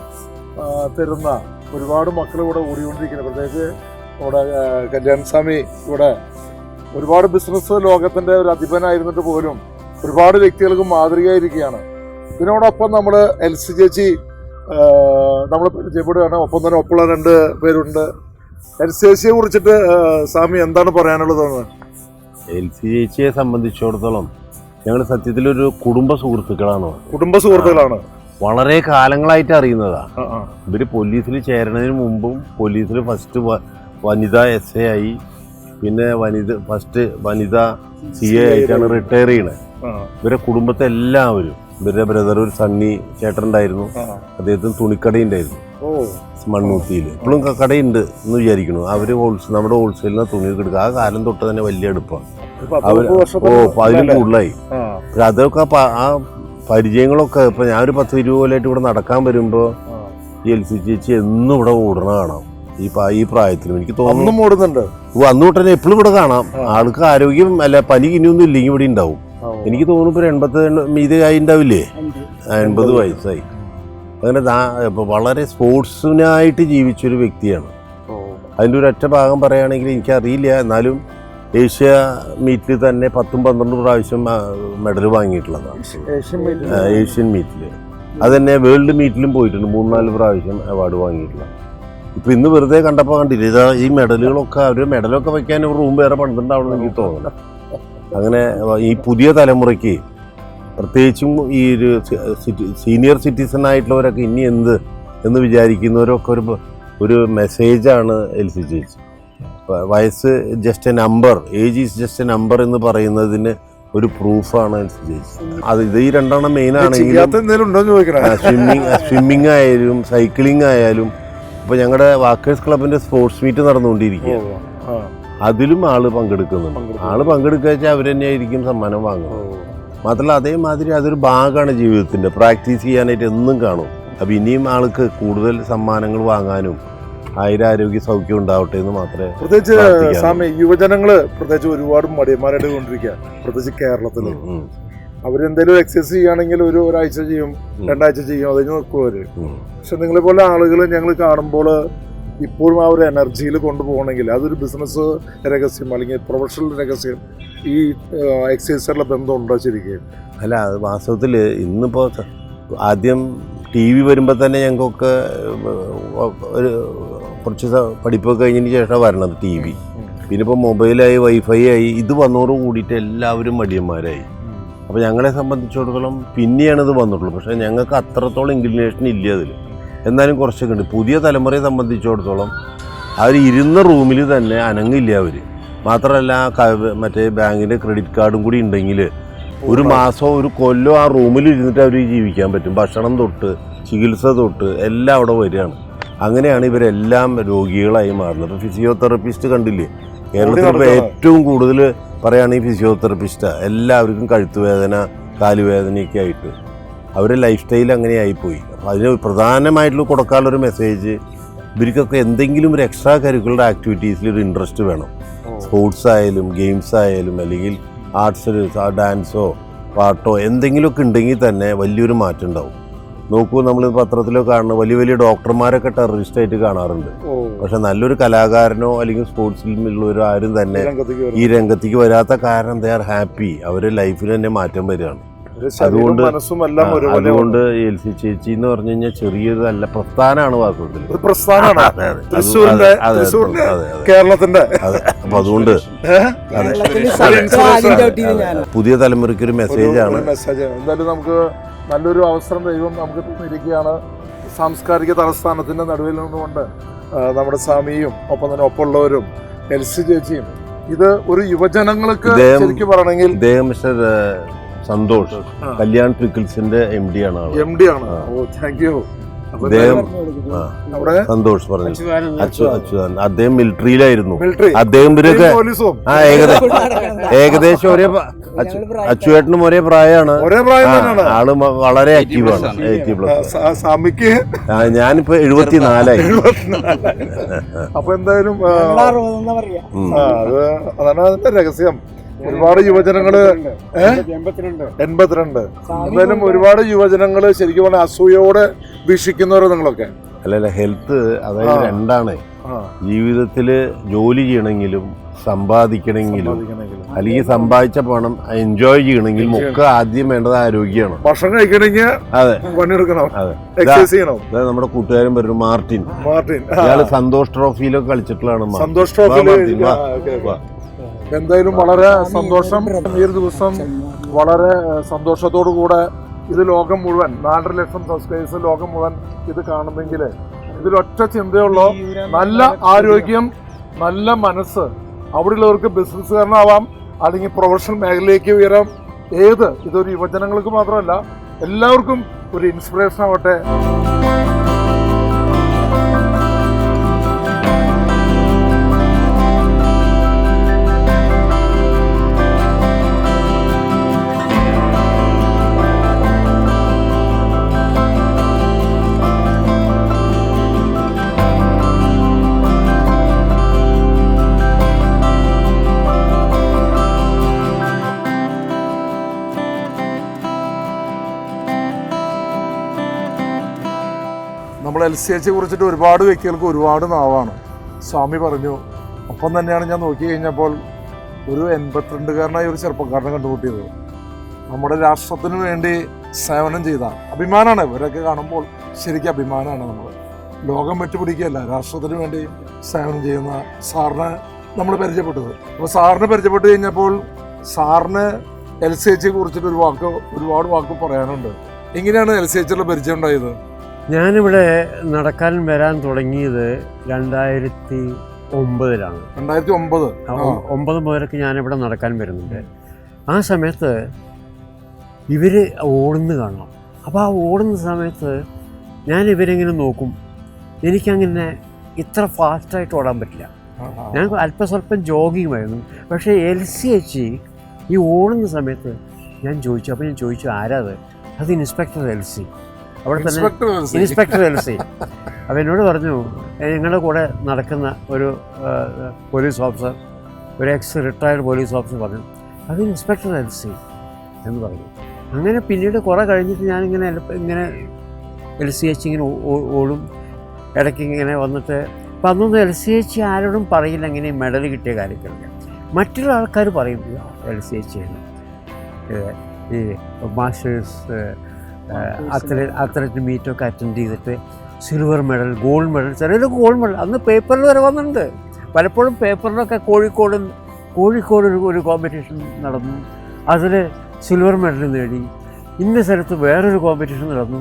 തരുന്ന ഒരുപാട് മക്കൾ ഇവിടെ ഓടിക്കൊണ്ടിരിക്കുന്നത് പ്രത്യേകിച്ച് ഇവിടെ കല്യാൺസ്വാമി കല്യാൺ സ്വാമി ഇവിടെ ഒരുപാട് ബിസിനസ് ലോകത്തിന്റെ ഒരു അധിപനായിരുന്നിട്ട് പോലും ഒരുപാട് വ്യക്തികൾക്ക് മാതൃകയായിരിക്കുകയാണ്. ഇതിനോടൊപ്പം നമ്മൾ എൽ സി ചേച്ചി നമ്മൾ പരിചയപ്പെടുകയാണ്. ഒപ്പം തന്നെ ഒപ്പുള്ള രണ്ട് പേരുണ്ട്. എൽ സി ചേച്ചിയെ കുറിച്ചിട്ട് സ്വാമി എന്താണ് പറയാനുള്ളത്? എൽ സി ചേച്ചിയെ സംബന്ധിച്ചിടത്തോളം ഞങ്ങൾ സത്യത്തിലൊരു കുടുംബ സുഹൃത്തുക്കളാണ്. കുടുംബ സുഹൃത്തുക്കളാണ്. വളരെ കാലങ്ങളായിട്ട് അറിയുന്നതാ. ഇവർ പോലീസിൽ ചേരുന്നതിന് മുമ്പും പോലീസിൽ ഫസ്റ്റ് വനിതാ എസ് എ ആയി. പിന്നെ വനിത ഫസ്റ്റ് വനിത സി എ ആയിട്ടാണ് റിട്ടയർ ചെയ്യണേ. ഇവരെ കുടുംബത്തെ എല്ലാവരും ഇവരുടെ ബ്രദർ ഒരു സണ്ണി ചേട്ടനുണ്ടായിരുന്നു. ഉണ്ടായിരുന്നു അദ്ദേഹത്തിന് തുണിക്കടയുണ്ടായിരുന്നു ഓ. മണ്ണൂത്തിയിൽ ഇപ്പോഴും കടയുണ്ട് എന്ന് വിചാരിക്കണു അവർ ഹോൾസെയിൽ നമ്മുടെ ഹോൾസെയിലിന് തുണി എടുക്കുക ആ കാലം തൊട്ട് തന്നെ വലിയ അടുപ്പാണ്. ഓ അതിലും? കൂടുതലായി. അതൊക്കെ ആ പരിചയങ്ങളൊക്കെ ഇപ്പൊ ഞാൻ ഒരു പത്ത് ഇരുപത് കൊല്ലമായിട്ട് ഇവിടെ നടക്കാൻ വരുമ്പോ എൽ സി ചേച്ചി എന്നും ഇവിടെ ഓടണ കാണാം. ഈ ഈ പ്രായത്തിലും എനിക്ക് തോന്നുന്നു. ഓടുന്നുണ്ട്. തന്നെ എപ്പോഴും ഇവിടെ കാണാം. ആൾക്ക് ആരോഗ്യം അല്ല പനി ഇനിയൊന്നും ഇല്ലെങ്കിൽ ഇവിടെ ഉണ്ടാവും. എനിക്ക് തോന്നുന്നു ഇപ്പൊ എൺപത്തി മീതെ ആയി ഉണ്ടാവില്ലേ എൺപത് വയസ്സായി. അങ്ങനെ വളരെ സ്പോർട്സിനായിട്ട് ജീവിച്ചൊരു വ്യക്തിയാണ്. അതിന്റെ അതിന്റെ ഒരു ഒറ്റ ഭാഗം പറയുകയാണെങ്കിൽ എനിക്കറിയില്ല. എന്നാലും ഏഷ്യ മീറ്റിൽ തന്നെ പത്തും പന്ത്രണ്ടും പ്രാവശ്യം മെഡൽ വാങ്ങിയിട്ടുള്ളതാണ്. ഏഷ്യൻ മീറ്റിൽ അത് തന്നെ വേൾഡ് മീറ്റിലും പോയിട്ടുണ്ട്. മൂന്നാൽ പ്രാവശ്യം അവാർഡ് വാങ്ങിയിട്ടുള്ള ഇപ്പൊ ഇന്ന് വെറുതെ കണ്ടപ്പോൾ കണ്ടില്ല? ഇതാ ഈ മെഡലുകളൊക്കെ അവർ മെഡലൊക്കെ വയ്ക്കാൻ ഒരു റൂം വേറെ പണിതുണ്ടാവണമെന്ന് എനിക്ക് തോന്നുന്നു. അങ്ങനെ ഈ പുതിയ തലമുറയ്ക്ക് പ്രത്യേകിച്ചും ഈ ഒരു സീനിയർ സിറ്റിസൺ ആയിട്ടുള്ളവരൊക്കെ ഇനി എന്ത് എന്ന് വിചാരിക്കുന്നവരൊക്കെ ഒരു ഒരു മെസ്സേജാണ് എൽ സി ചേച്ചി വയസ്സ് just a number age is just a number എന്ന് പറയുന്നതിന് ഒരു പ്രൂഫാണ് എൽ സി ചേച്ചി അത് ഇത് ഈ രണ്ടെണ്ണം മെയിൻ ആണെങ്കിലും ചോദിക്കണേ. സ്വിമ്മിങ് സ്വിമ്മിങ് ആയാലും സൈക്ലിംഗ് ആയാലും ഇപ്പൊ ഞങ്ങളുടെ വാക്കേഴ്സ് ക്ലബിന്റെ സ്പോർട്സ് മീറ്റ് നടന്നുകൊണ്ടിരിക്കുക അതിലും ആൾ പങ്കെടുക്കുന്നുണ്ട്. പങ്കെടുക്കുന്നു. ആൾ പങ്കെടുക്കുക വെച്ചാൽ അവർ തന്നെയായിരിക്കും സമ്മാനം വാങ്ങുന്നത്. മാത്രമല്ല അതേമാതിരി അതൊരു ഭാഗമാണ് ജീവിതത്തിന്റെ. പ്രാക്ടീസ് ചെയ്യാനായിട്ട് എന്നും കാണും. അപ്പൊ ഇനിയും ആൾക്ക് കൂടുതൽ സമ്മാനങ്ങൾ വാങ്ങാനും ആയുരാരോഗ്യ സൗഖ്യം ഉണ്ടാവട്ടെ എന്ന് മാത്രമേ പ്രത്യേകിച്ച്. സ്വാമി യുവജനങ്ങൾ പ്രത്യേകിച്ച് ഒരുപാട് മടിയന്മാരായിട്ട് കൊണ്ടിരിക്കുക പ്രത്യേകിച്ച് ഉം, അവരെന്തെങ്കിലും എക്സസൈസ് ചെയ്യുകയാണെങ്കിൽ ഒരു ഒരാഴ്ച ചെയ്യും രണ്ടാഴ്ച ചെയ്യും അത് കഴിഞ്ഞ് നിൽക്കും അവർ. പക്ഷെ നിങ്ങളെ പോലെ ആളുകൾ ഞങ്ങൾ കാണുമ്പോൾ ഇപ്പോഴും ആ ഒരു എനർജിയിൽ കൊണ്ടുപോകണമെങ്കിൽ അതൊരു ബിസിനസ് രഹസ്യം അല്ലെങ്കിൽ പ്രൊഫഷണൽ രഹസ്യം ഈ എക്സസൈസുള്ള ബന്ധമുണ്ടോ ശരിക്കും? അല്ല അത് വാസ്തവത്തിൽ ഇന്നിപ്പോൾ ആദ്യം ടി വി വരുമ്പോൾ തന്നെ ഞങ്ങൾക്കൊക്കെ ഒരു കുറച്ച് പഠിപ്പൊക്കെ കഴിഞ്ഞതിന് ശേഷം വരണത് ടി വി പിന്നെ ഇപ്പോൾ മൊബൈലായി വൈഫൈ ആയി ഇത് വന്നതോട് കൂടിയിട്ട് എല്ലാവരും മടിയന്മാരായി അപ്പോൾ ഞങ്ങളെ സംബന്ധിച്ചിടത്തോളം പിന്നെയാണ് ഇത് വന്നിട്ടുള്ളൂ പക്ഷേ ഞങ്ങൾക്ക് അത്രത്തോളം ഇൻക്ലിനേഷൻ ഇല്ല അതിൽ. എന്നാലും കുറച്ചൊക്കെ ഉണ്ട്. പുതിയ തലമുറയെ സംബന്ധിച്ചിടത്തോളം അവർ ഇരുന്ന റൂമിൽ തന്നെ അനങ്ങില്ല അവർ മാത്രമല്ല മറ്റേ ബാങ്കിന്റെ ക്രെഡിറ്റ് കാർഡും കൂടി ഉണ്ടെങ്കിൽ ഒരു മാസമോ ഒരു കൊല്ലോ ആ റൂമിൽ ഇരുന്നിട്ട് അവർ ജീവിക്കാൻ പറ്റും. ഭക്ഷണം തൊട്ട് ചികിത്സ തൊട്ട് എല്ലാം അവിടെ വരികയാണ്. അങ്ങനെയാണ് ഇവരെല്ലാം രോഗികളായി മാറുന്നത്. ഇപ്പോൾ ഫിസിയോതെറപ്പിസ്റ്റ് കണ്ടില്ലേ? കേരളത്തിൽ ഇപ്പോൾ ഏറ്റവും കൂടുതൽ പറയുകയാണെങ്കിൽ ഫിസിയോതെറപ്പിസ്റ്റാണ് എല്ലാവർക്കും കഴുത്തുവേദന കാലുവേദനയൊക്കെ ആയിട്ട്. അവരുടെ ലൈഫ് സ്റ്റൈൽ അങ്ങനെ ആയിപ്പോയി അപ്പോൾ അതിന് പ്രധാനമായിട്ടുള്ള കൊടുക്കാനുള്ളൊരു മെസ്സേജ് ഇവർക്കൊക്കെ എന്തെങ്കിലും ഒരു എക്സ്ട്രാ കരിക്കുലർ ആക്ടിവിറ്റീസിൽ ഒരു ഇൻട്രസ്റ്റ് വേണം. സ്പോർട്സ് ആയാലും ഗെയിംസ് ആയാലും അല്ലെങ്കിൽ ആർട്സ് ഡാൻസോ പാട്ടോ എന്തെങ്കിലുമൊക്കെ ഉണ്ടെങ്കിൽ തന്നെ വലിയൊരു മാറ്റം ഉണ്ടാവും. നോക്കൂ നമ്മൾ പത്രത്തിലോ കാണുന്ന വലിയ വലിയ ഡോക്ടർമാരൊക്കെ ടെററിസ്റ്റ് ആയിട്ട് കാണാറുണ്ട്. പക്ഷെ നല്ലൊരു കലാകാരനോ അല്ലെങ്കിൽ സ്പോർട്സിലുള്ളവരോ ആരും തന്നെ ഈ രംഗത്തേക്ക് വരാത്ത കാരണം ദേ ആർ ഹാപ്പി അവരെ ലൈഫിൽ തന്നെ മാറ്റം വരികയാണ്. അതുകൊണ്ട് അതുകൊണ്ട് എൽ സി ചേച്ചി എന്ന് പറഞ്ഞു കഴിഞ്ഞാൽ ചെറിയൊരു നല്ല പ്രസ്ഥാനമാണ് വാസ്തവത്തിൽ. കേരളത്തിന്റെ. അതെ. അപ്പൊ അതുകൊണ്ട് പുതിയ തലമുറയ്ക്ക് ഒരു മെസ്സേജ് ആണ്. മെസ്സേജ് എന്തായാലും നമുക്ക് നല്ലൊരു അവസരം ദൈവം നമുക്ക് തന്നിരിക്കുകയാണ്. സാംസ്കാരിക തലസ്ഥാനത്തിന്റെ നടുവിൽ നിന്നുകൊണ്ട് നമ്മുടെ സ്വാമിയും ഒപ്പം തന്നെ ഒപ്പമുള്ളവരും എൽസി ചേച്ചിയും. ഇത് ഒരു യുവജനങ്ങൾക്ക് ശരിക്കും പറയണമെങ്കിൽ മിസ്റ്റർ സന്തോഷ്. കല്യാൺ പിക്കിൾസിന്റെ എം ഡി ആണ് എം ഡി ആണ്. ഓ താങ്ക് യു സന്തോഷ് പറഞ്ഞു അച്യുതാനന്ദൻ. അദ്ദേഹം മിലിറ്ററിയിലായിരുന്നു. മിലിറ്ററി. അദ്ദേഹം ഇവരൊക്കെ ആ ഏകദേശം [laughs] ഏകദേശം ഒരേ അച്ചുവേട്ടനും ഒരേ പ്രായമാണ്. ആൾ വളരെ ആക്റ്റീവാണ് എയ്റ്റി പ്ലസ് ഞാനിപ്പോ എഴുപത്തിനാലായി. [laughs] [laughs] അപ്പൊ എന്തായാലും അതാണ് അതിന്റെ രഹസ്യം. ഒരുപാട് യുവജനങ്ങൾ എൺപത്തിരണ്ട്. എൺപത്തിരണ്ട്. എന്തായാലും ഒരുപാട് യുവജനങ്ങൾ ശരിക്കും പറഞ്ഞാൽ അസൂയോടെ വീക്ഷിക്കുന്നവരോ നിങ്ങളൊക്കെ അല്ലല്ല ഹെൽത്ത് അതായത്. രണ്ടാണ്. ജീവിതത്തിൽ ജീവിതത്തിൽ ജോലി ചെയ്യണമെങ്കിലും സമ്പാദിക്കണമെങ്കിലും. അല്ലെങ്കിൽ സമ്പാദിച്ച പണം എൻജോയ് ചെയ്യണമെങ്കിലും ഒക്കെ ആദ്യം വേണ്ടത് ആരോഗ്യമാണ്. ഭക്ഷണം കഴിക്കണമെങ്കിൽ അതെ. പണിയെടുക്കണം. അതെ. ചെയ്യണം. അതായത് നമ്മുടെ കൂട്ടുകാരൻ പറഞ്ഞു മാർട്ടിൻ. മാർട്ടിൻ അയാൾ ഇയാൾ സന്തോഷ് ട്രോഫിയിലൊക്കെ കളിച്ചിട്ടുള്ളതാണ്. സന്തോഷ് ഓക്കേ. എന്തായാലും വളരെ സന്തോഷം. ഈ ഒരു ദിവസം വളരെ സന്തോഷത്തോടു കൂടെ ഇത് ലോകം മുഴുവൻ നാലര ലക്ഷം സബ്സ്ക്രൈബേഴ്സ് ലോകം മുഴുവൻ ഇത് കാണുന്നെങ്കിൽ ഇതിലൊറ്റ ചിന്തയുള്ളൂ നല്ല ആരോഗ്യം നല്ല മനസ്സ് അവിടെയുള്ളവർക്ക് ബിസിനസ്സുകാരനാവാം അല്ലെങ്കിൽ പ്രൊഫഷണൽ മേഖലയിലേക്ക് ഉയരാം. ഏത്? ഇതൊരു യുവജനങ്ങൾക്ക് മാത്രമല്ല എല്ലാവർക്കും ഒരു ഇൻസ്പിറേഷൻ ആവട്ടെ. നമ്മൾ എൽ സി എച്ച് കുറിച്ചിട്ട് ഒരുപാട് വ്യക്തികൾക്ക് ഒരുപാട് നാവാണ്. സ്വാമി പറഞ്ഞു ഒപ്പം തന്നെയാണ് ഞാൻ നോക്കി കഴിഞ്ഞപ്പോൾ ഒരു എൺപത്തിരണ്ടുകാരനായ ഒരു ചെറുപ്പക്കാരനെ കണ്ടുമുട്ടിയത്. നമ്മുടെ രാഷ്ട്രത്തിന് വേണ്ടി സേവനം ചെയ്ത അഭിമാനമാണ് ഇവരൊക്കെ കാണുമ്പോൾ ശരിക്കും അഭിമാനമാണ് നമ്മൾ. ലോകം വെട്ടുപിടിക്കുകയല്ല രാഷ്ട്രത്തിന് വേണ്ടി സേവനം ചെയ്യുന്ന സാറിനെ നമ്മൾ പരിചയപ്പെട്ടത്. അപ്പോൾ സാറിനെ പരിചയപ്പെട്ട് കഴിഞ്ഞപ്പോൾ സാറിന് എൽ സി എച്ചിയെ കുറിച്ചിട്ട് ഒരു വാക്ക് ഒരുപാട് വാക്ക് പറയാനുണ്ട്. എങ്ങനെയാണ് എൽ സി എച്ചിലുള്ള പരിചയം ഉണ്ടായത്? ഞാനിവിടെ നടക്കാൻ വരാൻ തുടങ്ങിയത് രണ്ടായിരത്തി ഒമ്പതിലാണ്. രണ്ടായിരത്തി ഒമ്പത് ഒമ്പത് മുതലൊക്കെ ഞാനിവിടെ നടക്കാൻ വരുന്നുണ്ട്. ആ സമയത്ത് ഇവർ ഓടുന്ന കാണാം അപ്പോൾ ആ ഓടുന്ന സമയത്ത് ഞാൻ ഇവരെങ്ങനെ നോക്കും? എനിക്കങ്ങനെ ഇത്ര ഫാസ്റ്റായിട്ട് ഓടാൻ പറ്റില്ല. ഞാൻ അല്പസ്വല്പം ജോഗിങ്ങുമായിരുന്നു. പക്ഷേ എൽ സി എച്ച് ഈ ഓടുന്ന സമയത്ത് ഞാൻ ചോദിച്ചു അപ്പോൾ ഞാൻ ചോദിച്ചു ആരാത്? അത് ഇൻസ്പെക്ടർ എൽ സി. അവിടെ തന്നെ ഇൻസ്പെക്ടർ എൽസി എൽ അപ്പോൾ എന്നോട് പറഞ്ഞു നിങ്ങളുടെ ഞങ്ങളുടെ കൂടെ നടക്കുന്ന ഒരു പോലീസ് ഓഫീസർ ഒരു എക്സ് റിട്ടയർഡ് പോലീസ് ഓഫീസർ പറഞ്ഞു അത് ഇൻസ്പെക്ടർ എൽസി എന്ന് പറഞ്ഞു. അങ്ങനെ പിന്നീട് കുറേ കഴിഞ്ഞിട്ട് ഞാനിങ്ങനെ ഇങ്ങനെ എൽ സി എച്ച് ഇങ്ങനെ ഓടും. ഇടയ്ക്ക് ഇങ്ങനെ വന്നിട്ട് അപ്പം അന്നൊന്നും എൽ സി എച്ച് ആരോടും പറയില്ല ഇങ്ങനെ മെഡൽ കിട്ടിയ കാര്യങ്ങളൊക്കെ. മറ്റുള്ള ആൾക്കാർ പറയും എൽ സി എച്ച് ഈ മാസ്റ്റേഴ്സ് അത്ലറ്റ് അത്ലറ്റ് മീറ്റൊക്കെ അറ്റൻഡ് ചെയ്തിട്ട് സിൽവർ മെഡൽ ഗോൾഡ് മെഡൽ ചിലർ ഗോൾഡ് മെഡൽ അന്ന് പേപ്പറിൽ വരെ വന്നിട്ടുണ്ട്. പലപ്പോഴും പേപ്പറിലൊക്കെ കോഴിക്കോട് കോഴിക്കോട് ഒരു ഒരു കോമ്പറ്റീഷൻ നടന്നു. അതിൽ സിൽവർ മെഡൽ നേടി. ഇന്ന സ്ഥലത്ത് വേറൊരു കോമ്പറ്റീഷൻ നടന്നു.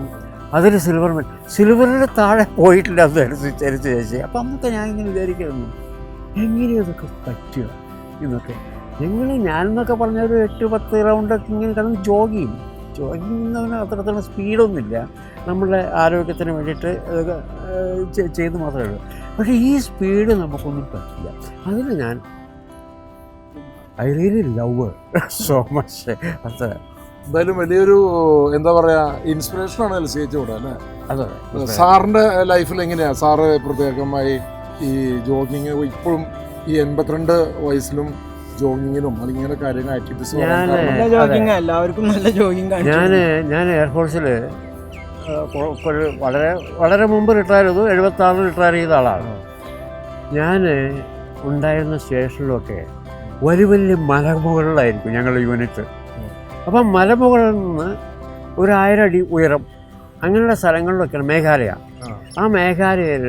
അതിൽ സിൽവർ മെഡൽ സിൽവറിന്റെ താഴെ പോയിട്ടില്ല അത് ചരിച്ച് ചേച്ചി അപ്പം അന്നൊക്കെ ഞാൻ ഇങ്ങനെ വിചാരിക്കുന്നു എങ്ങനെയതൊക്കെ പറ്റുക എന്നൊക്കെ. ഞങ്ങൾ ഞാനെന്നൊക്കെ പറഞ്ഞ ഒരു എട്ട് പത്ത് റൗണ്ടൊക്കെ ഇങ്ങനെ കിടന്ന് ജോഗ് ചെയ്യും. ജോഗിങ് ഇന്നവന് അത്രത്തോളം സ്പീഡൊന്നുമില്ല. നമ്മളുടെ ആരോഗ്യത്തിന് വേണ്ടിയിട്ട് ചെയ്ത് മാത്രമേ ഉള്ളൂ. പക്ഷേ ഈ സ്പീഡ് നമുക്കൊന്നും പറ്റില്ല. അതിന് ഞാൻ I really love [laughs] so much. അത്ര എന്തായാലും വലിയൊരു എന്താ പറയാ ഇൻസ്പിറേഷൻ ആണ് എൽ സി എച്ച് കൂടെ അല്ലേ? അതെ. സാറിന്റെ ലൈഫിൽ എങ്ങനെയാ? സാറ് പ്രത്യേകമായി ഈ ജോഗിങ് ഇപ്പോഴും ഈ എൺപത്തിരണ്ട് വയസ്സിലും ജോഗിങ്ങിനും അല്ലെങ്കിൽ കാര്യങ്ങൾ ആക്ടിവിറ്റീസ് ഞാൻ നല്ല ജോഗിങ് എല്ലാവർക്കും നല്ല ജോഗിങ് ഞാൻ ഞാൻ എയർഫോഴ്സിൽ വളരെ വളരെ മുമ്പ് റിട്ടയർ ചെയ്തു. എഴുപത്തി ആറിൽ റിട്ടയർ ചെയ്ത ആളാണ്. ഞാൻ ഉണ്ടായിരുന്ന സ്റ്റേഷനിലൊക്കെ വലിയ വലിയ മലമുകളിലായിരിക്കും ഞങ്ങളുടെ യൂണിറ്റ് അപ്പം മലമുകളിൽ നിന്ന് ഒരു ആയിരം അടി ഉയരം അങ്ങനെയുള്ള സ്ഥലങ്ങളിലൊക്കെയാണ് മേഘാലയ. ആ. മേഘാലയയിൽ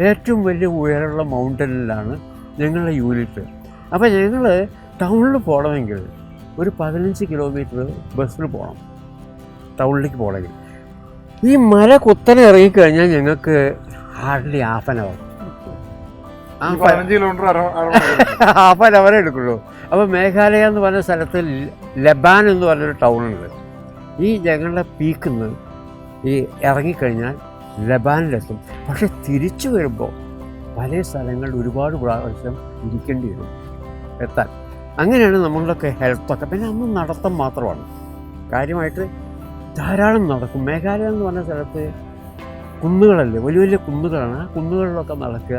ഏറ്റവും വലിയ ഉയരമുള്ള മൗണ്ടനിലാണ് ഞങ്ങളുടെ യൂണിറ്റ് അപ്പോൾ ഞങ്ങൾ ടൗണിൽ പോകണമെങ്കിൽ ഒരു പതിനഞ്ച് കിലോമീറ്റർ ബസ്സിൽ പോകണം ടൗണിലേക്ക് പോകണമെങ്കിൽ ഈ മല കുത്തനെ ഇറങ്ങിക്കഴിഞ്ഞാൽ ഞങ്ങൾക്ക് hardly half an hour half an അവറേ എടുക്കുള്ളൂ. അപ്പോൾ മേഘാലയ എന്ന് പറഞ്ഞ സ്ഥലത്ത് ലബാൻ എന്ന് പറഞ്ഞൊരു ടൗണുണ്ട്. ഈ ഞങ്ങളുടെ പീക്കിൽ നിന്ന് ഈ ഇറങ്ങിക്കഴിഞ്ഞാൽ ലബാനിലെത്തും. പക്ഷെ തിരിച്ചു വരുമ്പോൾ പല സ്ഥലങ്ങളിൽ ഒരുപാട് പ്രാവശ്യം ഇരിക്കേണ്ടി വരും. എത്താൻ. അങ്ങനെയാണ് നമ്മളുടെയൊക്കെ ഹെൽത്തൊക്കെ പിന്നെ അന്ന് നടത്തം മാത്രമാണ്. കാര്യമായിട്ട് ധാരാളം നടക്കും. മേഘാലയ എന്ന് പറഞ്ഞ സ്ഥലത്ത് കുന്നുകളല്ലേ? വലിയ വലിയ കുന്നുകളാണ്. ആ കുന്നുകളിലൊക്കെ നടക്കുക.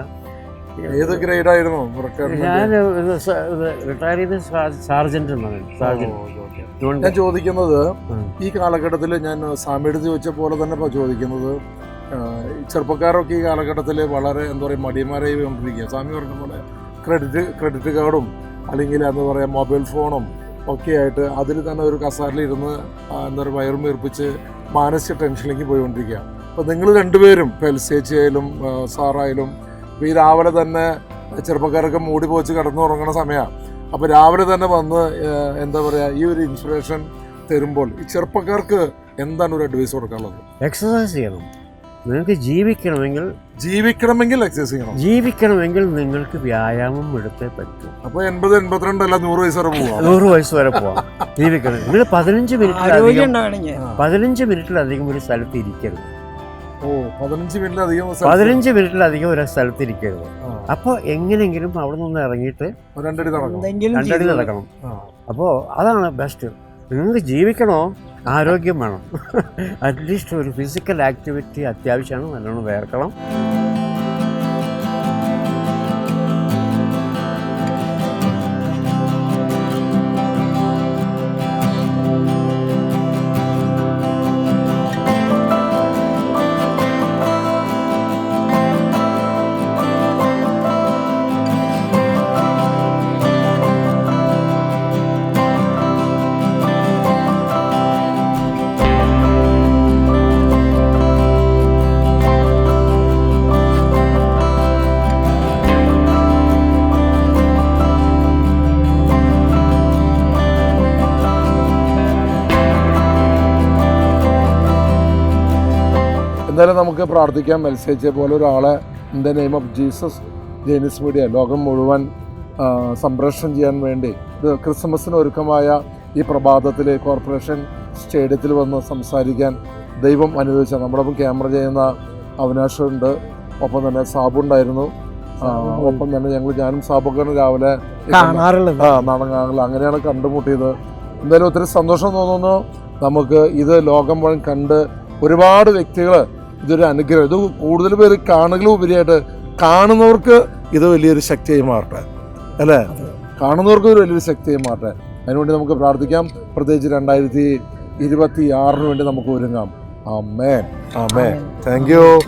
ഏത്? ഞാൻ റിട്ടയർ ചെയ്ത സാർജന്റ് ഞാൻ ചോദിക്കുന്നത് ഈ കാലഘട്ടത്തിൽ ഞാൻ സ്വാമിയോട് ചോദിച്ച പോലെ തന്നെ ഇപ്പോൾ ചോദിക്കുന്നത് ചെറുപ്പക്കാരൊക്കെ ഈ കാലഘട്ടത്തിൽ വളരെ എന്താ പറയുക മടിയന്മാരായി കൊണ്ടിരിക്കുക സ്വാമി പറഞ്ഞ പോലെ ക്രെഡിറ്റ് ക്രെഡിറ്റ് കാർഡും അല്ലെങ്കിൽ എന്താ പറയുക മൊബൈൽ ഫോണും ഒക്കെ ആയിട്ട് അതിൽ തന്നെ ഒരു കസാരയിൽ ഇരുന്ന് എന്താ പറയുക വയറും വീർപ്പിച്ച് മാനസിക ടെൻഷനിലേക്ക് പോയിക്കൊണ്ടിരിക്കുക അപ്പോൾ നിങ്ങൾ രണ്ടുപേരും ഇപ്പോൾ എൽ സി എച്ച് ആയാലും സാറായാലും ഇപ്പോൾ ഈ രാവിലെ തന്നെ ചെറുപ്പക്കാരൊക്കെ മൂടി പോച്ച് കിടന്നുറങ്ങുന്ന സമയമാണ് അപ്പോൾ രാവിലെ തന്നെ വന്ന് എന്താ പറയുക ഈ ഒരു ഇൻസ്പിറേഷൻ തരുമ്പോൾ ഈ ചെറുപ്പക്കാർക്ക് എന്താണ് ഒരു അഡ്വൈസ് കൊടുക്കാനുള്ളത്? എക്സസൈസ് ചെയ്യണം. നിങ്ങൾക്ക് ജീവിക്കണമെങ്കിൽ ജീവിക്കണമെങ്കിൽ എക്സസൈസ് ചെയ്യണം. ജീവിക്കണമെങ്കിൽ നിങ്ങൾക്ക് വ്യായാമം എടുത്തേ പറ്റൂ. അപ്പൊ എൺപത് എൺപത്തിരണ്ട് അല്ല നൂറ് വയസ്സ് വരെ പോവാം. നൂറ് വയസ്സ് വരെ പോവാം. ജീവിക്കണം. നിങ്ങൾ പതിനഞ്ച് മിനിറ്റ് പതിനഞ്ച് മിനിറ്റിലധികം ഒരു സ്ഥലത്ത് ഇരിക്കരുത്. ഓ പതിനഞ്ച് മിനിറ്റിലധികം പതിനഞ്ച് മിനിറ്റിലധികം ഒരു സ്ഥലത്ത് ഇരിക്കരുത്. അപ്പോൾ എങ്ങനെയെങ്കിലും അവിടെ നിന്ന് ഇറങ്ങിയിട്ട് രണ്ടടി നടക്കണം. രണ്ടടി നടക്കണം. അപ്പോൾ അതാണ് ബെസ്റ്റ് നിങ്ങൾക്ക് ജീവിക്കണോ? ആരോഗ്യം വേണം. അറ്റ്ലീസ്റ്റ് ഒരു ഫിസിക്കൽ ആക്ടിവിറ്റി അത്യാവശ്യമാണ്. നല്ലോണം വേർക്കണം. നമുക്ക് പ്രാർത്ഥിക്കാം. മത്സരിച്ച പോലെ ഒരാളെ in the name of Jesus ജെയിനിസ് media ലോകം മുഴുവൻ സംപ്രേഷണം ചെയ്യാൻ വേണ്ടി. ഇത് ക്രിസ്മസിന് ഒരുക്കമായ ഈ പ്രഭാതത്തിൽ കോർപ്പറേഷൻ സ്റ്റേഡിയത്തിൽ വന്ന് സംസാരിക്കാൻ ദൈവം അനുവദിച്ച നമ്മളൊപ്പം ക്യാമറ ചെയ്യുന്ന അവിനാഷ് ഒപ്പം തന്നെ സാബു ഉണ്ടായിരുന്നു. ഒപ്പം തന്നെ ഞങ്ങൾ ഞാനും സാബുക്കാണ് രാവിലെ കാണാറുള്ളത്. ആ നാടകങ്ങൾ അങ്ങനെയാണ് കണ്ടുമുട്ടിയത്. എന്തായാലും ഒത്തിരി സന്തോഷം തോന്നുന്നു. നമുക്ക് ഇത് ലോകം മുഴുവൻ കണ്ട് ഒരുപാട് വ്യക്തികൾ ഇതൊരു അനുഗ്രഹം. ഇത് കൂടുതൽ പേര് കാണുകളും ഉപരിയായിട്ട് കാണുന്നവർക്ക് ഇത് വലിയൊരു ശക്തിയായി മാറട്ടെ. അല്ലേ? കാണുന്നവർക്ക് ഒരു വലിയൊരു ശക്തിയായി മാറട്ടെ. അതിനുവേണ്ടി നമുക്ക് പ്രാർത്ഥിക്കാം. പ്രത്യേകിച്ച് രണ്ടായിരത്തി ഇരുപത്തി ആറിന് വേണ്ടി നമുക്ക് ഒരുങ്ങാം. ആമേൻ. ആമേൻ. Thank you